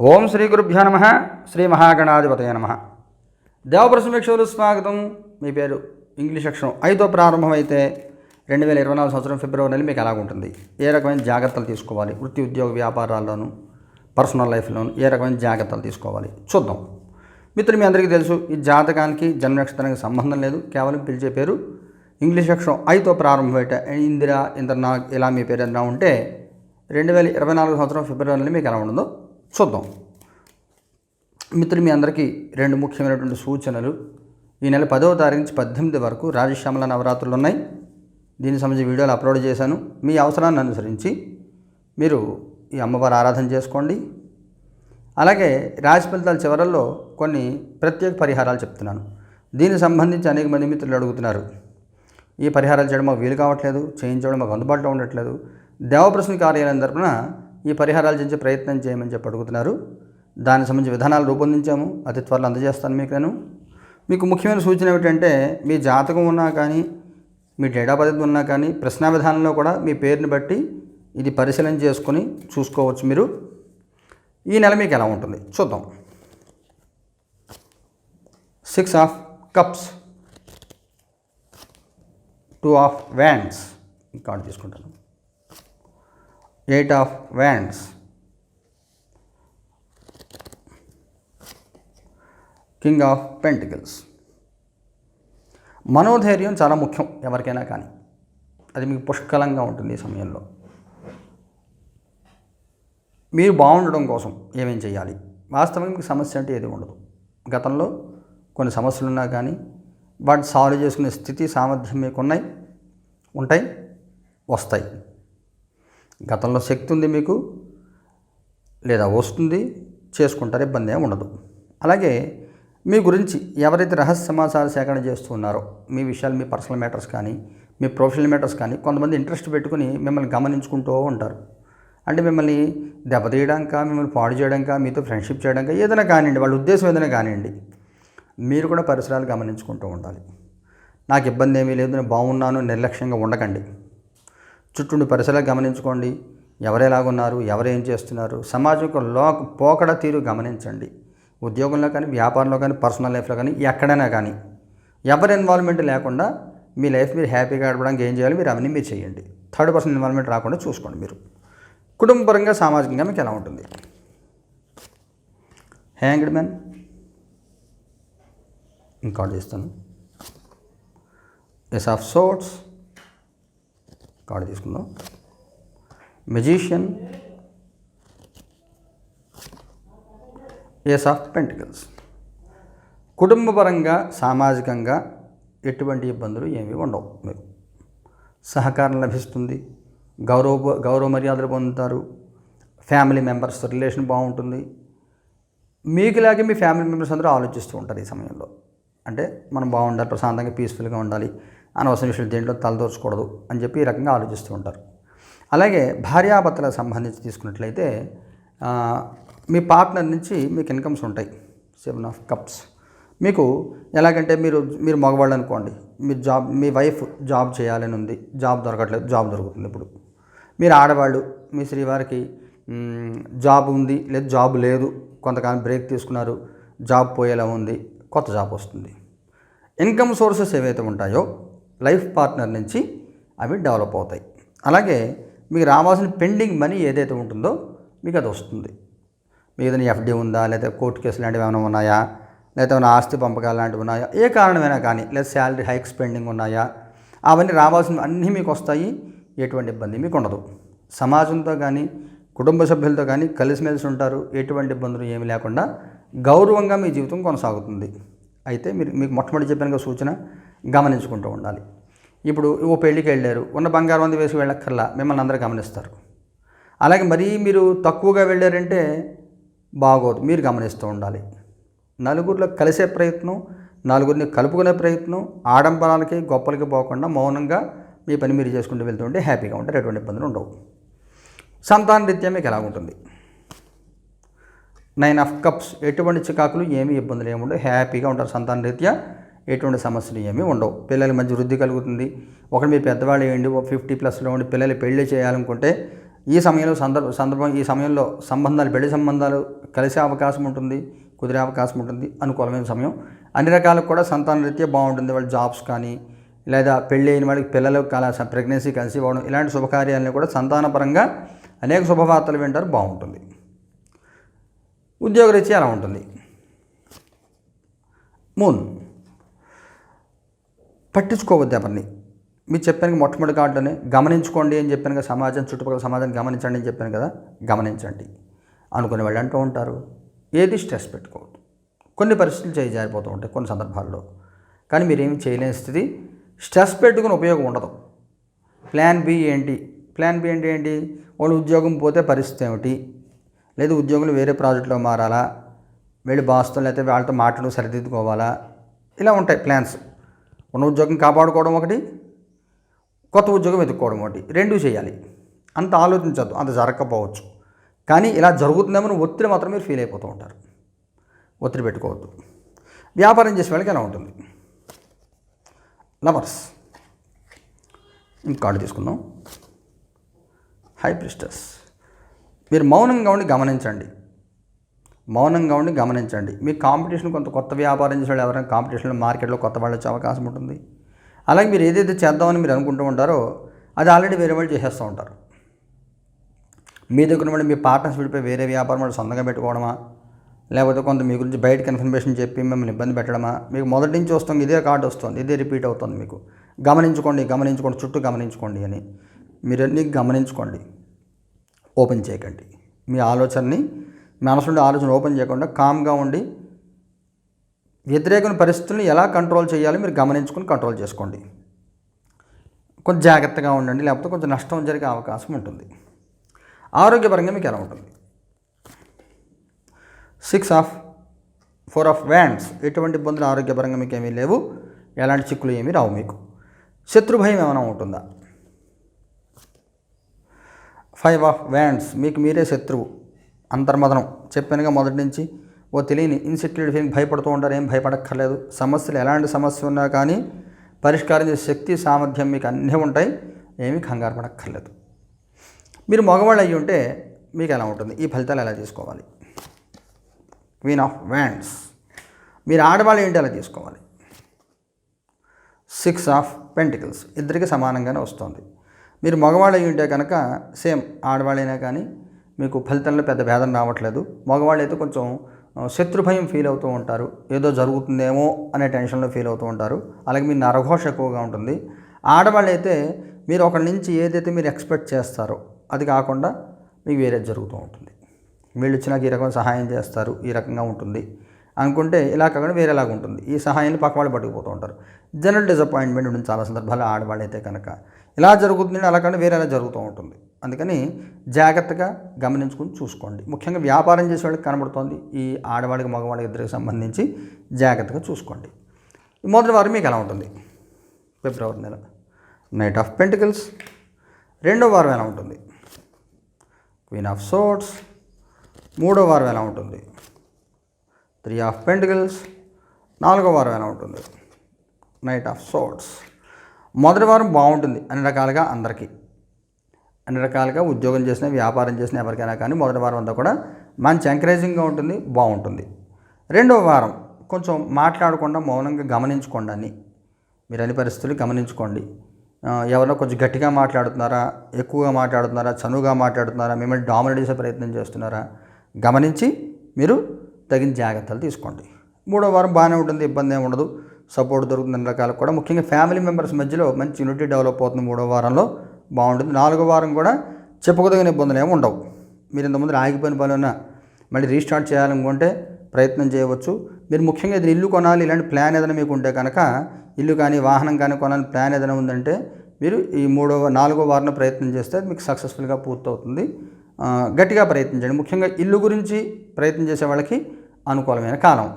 ఓం శ్రీ గురుభ్యో నమ శ్రీ మహాగణాధిపతయ నమ. దేవప్రసమీక్షలు స్వాగతం. మీ పేరు ఇంగ్లీష్ అక్షరం ఐదో ప్రారంభమైతే రెండు వేల ఇరవై నాలుగు సంవత్సరం ఫిబ్రవరి నెల మీకు ఎలాగుంటుంది? ఏ రకమైన జాగ్రత్తలు తీసుకోవాలి? వృత్తి ఉద్యోగ వ్యాపారాల్లోనూ పర్సనల్ లైఫ్లోనూ ఏ రకమైన జాగ్రత్తలు తీసుకోవాలి? చూద్దాం. మిత్రులు మీ అందరికీ తెలుసు ఈ జాతకానికి జన్మ నక్షత్రానికి సంబంధం లేదు. కేవలం పిలిచే పేరు ఇంగ్లీష్ అక్షరం ఐతో ప్రారంభమయ్యేట ఇందిరా ఇంద్రనాగ్ ఇలా మీ పేరు ఏదైనా ఉంటే రెండు వేల ఇరవై నాలుగు సంవత్సరం ఫిబ్రవరి నెల మీకు ఎలా ఉండదో చూద్దాం. మిత్రులు మీ అందరికీ రెండు ముఖ్యమైనటువంటి సూచనలు. ఈ నెల పదవ తారీఖు నుంచి పద్దెనిమిది వరకు రాజశ్యామల నవరాత్రులు ఉన్నాయి. దీనికి సంబంధించి వీడియోలు అప్లోడ్ చేశాను. మీ అవసరాన్ని అనుసరించి మీరు ఈ అమ్మవారి ఆరాధన చేసుకోండి. అలాగే రాశి ఫలితాల చివరల్లో కొన్ని ప్రత్యేక పరిహారాలు చెప్తున్నాను. దీనికి సంబంధించి అనేక మంది మిత్రులు అడుగుతున్నారు. ఈ పరిహారాలు చేయడం మాకు వీలు కావట్లేదు చేయించడం మాకు అందుబాటులో ఉండట్లేదు. దేవప్రశ్న కార్యాలయం తరపున ఈ పరిహారాలు చేసే ప్రయత్నం చేయమని చెప్పి అడుగుతున్నారు. దానికి సంబంధించి విధానాలు రూపొందించాము. అతి త్వరలో అందజేస్తాను మీకు నేను. మీకు ముఖ్యమైన సూచన ఏమిటంటే మీ జాతకం ఉన్నా కానీ మీ డేటా పద్ధతి ఉన్నా కానీ ప్రశ్న విధానంలో కూడా మీ పేరుని బట్టి ఇది పరిశీలన చేసుకొని చూసుకోవచ్చు మీరు. ఈ నెల మీకు ఎలా ఉంటుంది? చూద్దాం. Six of cups two of wands card తీసుకుంటాను. Eight of wands. King of pentacles. మనోధైర్యం చాలా ముఖ్యం ఎవరికైనా కానీ. అది మీకు పుష్కలంగా ఉంటుంది ఈ సమయంలో. మీరు బాగుండడం కోసం ఏమేం చేయాలి? వాస్తవంగా మీకు సమస్య అంటే ఏది ఉండదు. గతంలో కొన్ని సమస్యలు ఉన్నా కానీ వాటిని సాల్వ్ చేసుకునే స్థితి సామర్థ్యం మీకు ఉన్నాయి ఉంటాయి వస్తాయి. గతంలో శక్తి ఉంది మీకు లేదా వస్తుంది చేసుకుంటారు ఇబ్బంది ఏమి ఉండదు. అలాగే మీ గురించి ఎవరైతే రహస్య సమాచార సేకరణ చేస్తున్నారో మీ విషయాలు మీ పర్సనల్ మ్యాటర్స్ కానీ మీ ప్రొఫెషనల్ మ్యాటర్స్ కానీ కొంతమంది ఇంట్రెస్ట్ పెట్టుకుని మిమ్మల్ని గమనించుకుంటూ ఉంటారు. అంటే మిమ్మల్ని దెబ్బతీయడానిక మిమ్మల్ని పాడు చేయడానిక మీతో ఫ్రెండ్షిప్ చేయడానిక ఏదైనా కానివ్వండి వాళ్ళ ఉద్దేశం ఏదైనా కానివ్వండి మీరు కూడా పరిసరాలు గమనించుకుంటూ ఉండాలి. నాకు ఇబ్బంది ఏమీ లేదు నేను బాగున్నాను నిర్లక్ష్యంగా ఉండకండి. చుట్టూండి పరిసరాలు గమనించుకోండి. ఎవరెలాగున్నారు ఎవరేం చేస్తున్నారు? సమాజం యొక్క లో పోకడ తీరు గమనించండి. ఉద్యోగంలో కానీ వ్యాపారంలో కానీ పర్సనల్ లైఫ్లో కానీ ఎక్కడైనా కానీ. ఎవరి ఇన్వాల్వ్మెంట్ లేకుండా మీ లైఫ్ మీరు హ్యాపీగా గడపడానికి ఏం చేయాలి మీరు అవన్నీ మీరు చేయండి. థర్డ్ పర్సన్ ఇన్వాల్వ్మెంట్ రాకుండా చూసుకోండి మీరు. కుటుంబపరంగా సామాజికంగా మీకు ఎలా ఉంటుంది? హ్యాంగ్డ్ మ్యాన్ ఇంకా చేస్తాను. ఎస్ ఆఫ్ సోట్స్ కార్డు తీసుకుందాం. మెజీషియన్ ఏస్ ఆఫ్ పెంటికల్స్ కుటుంబపరంగా సామాజికంగా ఎటువంటి ఇబ్బందులు ఏమీ ఉండవు మీకు. సహకారం లభిస్తుంది గౌరవ గౌరవ మర్యాదలు పొందుతారు ఫ్యామిలీ మెంబర్స్ రిలేషన్ బాగుంటుంది. మీకులాగే మీ ఫ్యామిలీ మెంబర్స్ అందరూ ఆలోచిస్తూ ఉంటారు ఈ సమయంలో. అంటే మనం బాగుండాలి ప్రశాంతంగా పీస్ఫుల్గా ఉండాలి. అనవసర విషయాలు దేంట్లో తలదోర్చకూడదు అని చెప్పి ఈ రకంగా ఆలోచిస్తూ ఉంటారు. అలాగే భార్యాభర్తలకు సంబంధించి తీసుకున్నట్లయితే మీ పార్ట్నర్ నుంచి మీకు ఇన్కమ్స్ ఉంటాయి. సెవెన్ ఆఫ్ కప్స్ మీకు ఎలాగంటే మీరు మీరు మగవాళ్ళు అనుకోండి మీ జాబ్ మీ వైఫ్ జాబ్ చేయాలని ఉంది జాబ్ దొరకట్లేదు జాబ్ దొరుకుతుంది ఇప్పుడు. మీరు ఆడవాళ్ళు మీ శ్రీవారికి జాబ్ ఉంది లేదు జాబ్ లేదు కొంతకాలం బ్రేక్ తీసుకున్నారు జాబ్ పోయేలా ఉంది కొత్త జాబ్ వస్తుంది. ఇన్కమ్ సోర్సెస్ ఏవైతే ఉంటాయో లైఫ్ పార్ట్నర్ నుంచి అవి డెవలప్ అవుతాయి. అలాగే మీకు రావాల్సిన పెండింగ్ మనీ ఏదైతే ఉంటుందో మీకు అది వస్తుంది. మీకు ఏదైనా ఎఫ్డి ఉందా? లేదా కోర్టు కేసు లాంటివి ఏమైనా ఉన్నాయా? లేదా ఏమైనా ఆస్తి పంపకాలు లాంటివి ఉన్నాయా? ఏ కారణమైనా కానీ లేదా శాలరీ హైక్స్ పెండింగ్ ఉన్నాయా? అవన్నీ రావాల్సిన అన్నీ మీకు వస్తాయి. ఎటువంటి ఇబ్బంది మీకు ఉండదు. సమాజంతో కానీ కుటుంబ సభ్యులతో కానీ కలిసిమెలిసి ఉంటారు. ఎటువంటి ఇబ్బందులు ఏమి లేకుండా గౌరవంగా మీ జీవితం కొనసాగుతుంది. అయితే మీరు మీకు మొట్టమొదటి చెప్పిన సూచన గమనించుకుంటూ ఉండాలి. ఇప్పుడు ఓ పెళ్ళికి వెళ్ళారు. ఉన్న బంగారం అంది వేసి వెళ్ళక్కర్లా. మిమ్మల్ని అందరూ గమనిస్తారు. అలాగే మరీ మీరు తక్కువగా వెళ్ళారంటే బాగోదు. మీరు గమనిస్తూ ఉండాలి. నలుగురిలో కలిసే ప్రయత్నం నలుగురిని కలుపుకునే ప్రయత్నం ఆడంబరాలకి గొప్పలకి పోకుండా మౌనంగా మీ పని మీరు చేసుకుంటూ వెళ్తుంటే హ్యాపీగా ఉంటారు ఎటువంటి ఇబ్బందులు ఉండవు. సంతాన రీత్యా మీకు ఎలా ఉంటుంది? Nine of cups. ఎటువంటి చికాకులు ఏమీ ఇబ్బందులు ఏమి ఉండవు. హ్యాపీగా ఉంటారు సంతాన రీత్యా. ఎటువంటి సమస్యలు ఏమీ ఉండవు. పిల్లల మధ్య వృద్ధి కలుగుతుంది. ఒకటి మీరు పెద్దవాళ్ళు వేయండి ఒక ఫిఫ్టీ ప్లస్లో ఉండి పిల్లలు పెళ్ళి చేయాలనుకుంటే ఈ సమయంలో సందర్భ సందర్భం ఈ సమయంలో సంబంధాలు పెళ్ళి సంబంధాలు కలిసే అవకాశం ఉంటుంది కుదిరే అవకాశం ఉంటుంది అనుకూలమైన సమయం. అన్ని రకాలకు కూడా సంతాన రీత్యా బాగుంటుంది. వాళ్ళ జాబ్స్ కానీ లేదా పెళ్ళి అయిన వాళ్ళకి పిల్లలు కల ప్రెగ్నెన్సీ కలిసి ఇవ్వడం ఇలాంటి శుభకార్యాలను కూడా సంతానపరంగా అనేక శుభవార్తలు వింటారు బాగుంటుంది. ఉద్యోగరీత్యా అలా ఉంటుంది. మూన్ పట్టించుకోవద్దు ఎవరిని. మీరు చెప్పాను మొట్టమొదటి కార్డులోనే గమనించుకోండి అని చెప్పాను కదా సమాజం చుట్టుపక్కల సమాజాన్ని గమనించండి అని చెప్పాను కదా గమనించండి. అనుకునే వాళ్ళు అంటూ ఉంటారు. ఏది స్ట్రెస్ పెట్టుకోవద్దు. కొన్ని పరిస్థితులు చేయి జారిపోతూ ఉంటాయి కొన్ని సందర్భాల్లో. కానీ మీరేమి చేయలేని స్థితి. స్ట్రెస్ పెట్టుకుని ఉపయోగం ఉండదు. ప్లాన్ బి ఏంటి? ప్లాన్ బి ఏంటి ఏంటి? వాళ్ళు ఉద్యోగం పోతే పరిస్థితి ఏమిటి? లేదు ఉద్యోగులు వేరే ప్రాజెక్టులో మారాలా? వెళ్ళి బాస్తో లేకపోతే వాళ్ళతో మాటలు సరిదిద్దుకోవాలా? ఇలా ఉంటాయి ప్లాన్స్. ఉన్న ఉద్యోగం కాపాడుకోవడం ఒకటి కొత్త ఉద్యోగం వెతుక్కోవడం ఒకటి. రెండూ చేయాలి. అంత ఆలోచించద్దు అంత జరగకపోవచ్చు. కానీ ఇలా జరుగుతుందేమని ఒత్తిడి మాత్రం మీరు ఫీల్ అయిపోతూ ఉంటారు. ఒత్తిడి పెట్టుకోవద్దు. వ్యాపారం చేసే వాళ్ళకి ఎలా ఉంటుంది? లవర్స్. ఇంక కార్డు తీసుకుందాం. High priestess. మీరు మౌనంగా ఉండి గమనించండి. మౌనంగా ఉండి గమనించండి. మీ కాంపిటీషన్ కొంత కొత్త వ్యాపారం చేసే వాళ్ళు ఎవరైనా కాంపిటీషన్లో మార్కెట్లో కొత్త వాళ్ళు వచ్చే అవకాశం ఉంటుంది. అలాగే మీరు ఏదైతే చేద్దామని మీరు అనుకుంటూ ఉంటారో అది ఆల్రెడీ వేరే వాళ్ళు చేసేస్తూ ఉంటారు. మీ దగ్గర నుండి మీ పార్ట్నర్స్ విడిపోయి వేరే వ్యాపారం వాళ్ళు సొంతంగా పెట్టుకోవడమా? లేకపోతే కొంత మీ గురించి బయట ఇన్ఫర్మేషన్ చెప్పి మిమ్మల్ని ఇబ్బంది పెట్టడమా? మీకు మొదటి నుంచి వస్తుంది ఇదే కార్డు వస్తుంది ఇదే రిపీట్ అవుతుంది మీకు. గమనించుకోండి గమనించుకోండి చుట్టూ గమనించుకోండి అని. మీరన్నీ గమనించుకోండి. ఓపెన్ చేయకండి. మీ ఆలోచనని మీ మనసు నుండి ఆలోచన ఓపెన్ చేయకుండా కామ్గా ఉండి వ్యతిరేకమైన పరిస్థితులను ఎలా కంట్రోల్ చేయాలో మీరు గమనించుకొని కంట్రోల్ చేసుకోండి. కొంచెం జాగ్రత్తగా ఉండండి లేకపోతే కొంచెం నష్టం జరిగే అవకాశం ఉంటుంది. ఆరోగ్యపరంగా మీకు ఎలా ఉంటుంది? Six of four of wands ఎటువంటి ఇబ్బందులు ఆరోగ్యపరంగా మీకు ఏమీ లేవు. ఎలాంటి చిక్కులు ఏమీ రావు మీకు. శత్రు భయం ఏమైనా ఉంటుందా? ఫైవ్ ఆఫ్ వ్యాండ్స్ మీకు మీరే శత్రువు. అంతర్మదనం చెప్పానుగా మొదటి నుంచి. ఓ తెలియని ఇన్సెక్యూరిటీ ఫీలింగ్ భయపడుతూ ఉంటారు ఏం భయపడక్కర్లేదు. సమస్యలు ఎలాంటి సమస్య ఉన్నా కానీ పరిష్కారం చేసే శక్తి సామర్థ్యం మీకు అన్నీ ఉంటాయి ఏమీ కంగారు పడక్కర్లేదు. మీరు మగవాళ్ళు అయ్యి ఉంటే మీకు ఎలా ఉంటుంది? ఈ ఫలితాలు ఎలా తీసుకోవాలి? క్వీన్ ఆఫ్ వ్యాండ్స్ మీరు ఆడవాళ్ళు ఏంటి ఎలా తీసుకోవాలి? సిక్స్ ఆఫ్ పెంటికల్స్ ఇద్దరికి సమానంగానే వస్తుంది. మీరు మగవాళ్ళు అయి ఉంటే కనుక సేమ్ ఆడవాళ్ళైనా కానీ మీకు ఫలితంలో పెద్ద భేదం రావట్లేదు. మగవాళ్ళు అయితే కొంచెం శత్రుభయం ఫీల్ అవుతూ ఉంటారు. ఏదో జరుగుతుందేమో అనే టెన్షన్లో ఫీల్ అవుతూ ఉంటారు. అలాగే మీ నరఘోష ఎక్కువగా ఉంటుంది. ఆడవాళ్ళు అయితే మీరు ఒకరి నుంచి ఏదైతే మీరు ఎక్స్పెక్ట్ చేస్తారో అది కాకుండా మీకు వేరే జరుగుతూ ఉంటుంది. వీళ్ళు ఇచ్చి నాకు ఈ రకం సహాయం చేస్తారు ఈ రకంగా ఉంటుంది. అనుకుంటే ఇలా కాకుండా వేరేలాగా ఉంటుంది. ఈ సహాయాన్ని పక్క వాళ్ళు పట్టుకుపోతూ ఉంటారు. జనరల్ డిసప్పాయింట్మెంట్ ఉంటుంది చాలా సందర్భాలు ఆడవాళ్ళు అయితే కనుక ఇలా జరుగుతుంది అలా కాకుండా వేరేలా జరుగుతూ ఉంటుంది. అందుకని జాగ్రత్తగా గమనించుకుని చూసుకోండి. ముఖ్యంగా వ్యాపారం చేసే వాళ్ళకి కనబడుతోంది. ఈ ఆడవాళ్ళకి మగవాళ్ళకి ఇద్దరికి సంబంధించి జాగ్రత్తగా చూసుకోండి. ఈ మొదటి వారం మీకు ఎలా ఉంటుంది? ఫిబ్రవరి నెల. Knight of pentacles. రెండో వారం ఎలా ఉంటుంది? క్వీన్ ఆఫ్ సోట్స్ మూడో వారం ఎలా ఉంటుంది? Three of pentacles. నాలుగో వారం ఎలా ఉంటుంది? నైట్ ఆఫ్ సోట్స్ మొదటి వారం బాగుంటుంది అన్ని రకాలుగా అందరికీ. అన్ని రకాలుగా ఉద్యోగం చేసిన వ్యాపారం చేసిన ఎవరికైనా కానీ మొదటి వారం అంతా కూడా మంచి ఎంకరేజింగ్గా ఉంటుంది బాగుంటుంది. రెండవ వారం కొంచెం మాట్లాడకుండా మౌనంగా గమనించుకోండి అని మీరు అన్ని పరిస్థితులు గమనించుకోండి. ఎవరో కొంచెం గట్టిగా మాట్లాడుతున్నారా ఎక్కువగా మాట్లాడుతున్నారా చనువుగా మాట్లాడుతున్నారా మిమ్మల్ని డామినేట్ చేసే ప్రయత్నం చేస్తున్నారా గమనించి మీరు తగిన జాగ్రత్తలు తీసుకోండి. మూడో వారం బాగానే ఉంటుంది ఇబ్బంది ఏమి ఉండదు. సపోర్ట్ దొరుకుతుంది అన్ని రకాలకు కూడా. ముఖ్యంగా ఫ్యామిలీ మెంబర్స్ మధ్యలో మంచి యూనిటీ డెవలప్ అవుతుంది మూడో వారంలో. బాగుంటుంది. నాలుగో వారం కూడా చెప్పుకోదగిన ఇబ్బందులు ఏమి ఉండవు. మీరు ఇంతకుముందు ఆగిపోయిన పని మళ్ళీ రీస్టార్ట్ చేయాలనుకుంటే ప్రయత్నం చేయవచ్చు. మీరు ముఖ్యంగా ఇది ఇల్లు కొనాలి ఇలాంటి ప్లాన్ ఏదైనా మీకు ఉంటే కనుక ఇల్లు కానీ వాహనం కానీ కొనాలి ప్లాన్ ఏదైనా ఉందంటే మీరు ఈ మూడో నాలుగో వారం ప్రయత్నం చేస్తే మీకు సక్సెస్ఫుల్గా పూర్తవుతుంది. గట్టిగా ప్రయత్నించండి ముఖ్యంగా ఇల్లు గురించి ప్రయత్నం చేసే వాళ్ళకి అనుకూలమైన కాలం.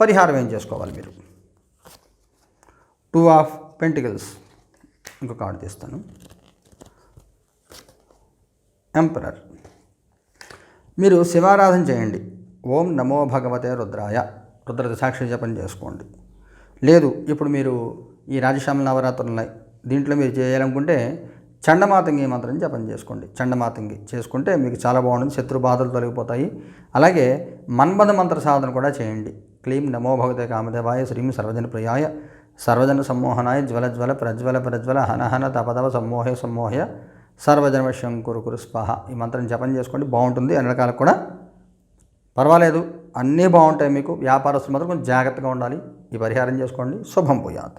పరిహారం ఏం చేసుకోవాలి మీరు? Two of pentacles. ఇంకో కార్డు తీస్తాను. ఎంపరర్ మీరు శివారాధన చేయండి. ఓం నమో భగవతే రుద్రాయ. రుద్ర సాక్షి జపం చేసుకోండి. లేదు ఇప్పుడు మీరు ఈ రాజశ్యామ నవరాత్రులు ఉన్నాయి దీంట్లో మీరు చేయాలనుకుంటే చండమాతంగి మంత్రం జపం చేసుకోండి. చండమాతంగి చేసుకుంటే మీకు చాలా బాగుంటుంది. శత్రు బాధలు తొలగిపోతాయి. అలాగే మన్మథ మంత్ర సాధన కూడా చేయండి. క్లీం నమో భగవతే కామదేవాయ శ్రీం సర్వజన ప్రియాయ సర్వజన సమ్మోహనాయ జ్వల జ్వల ప్రజ్వల ప్రజ్వల హనహన తపతవ సమ్మోహ సమ్మోహయ సర్వజన్మ శంకురు కురు స్పహ. ఈ మంత్రం జపం చేసుకోండి బాగుంటుంది. అన్ని రకాలకు కూడా పర్వాలేదు. అన్నీ బాగుంటాయి మీకు. వ్యాపారస్తులు మాత్రం కొంచెం జాగ్రత్తగా ఉండాలి. ఈ పరిహారం చేసుకోండి. శుభం పోయాత్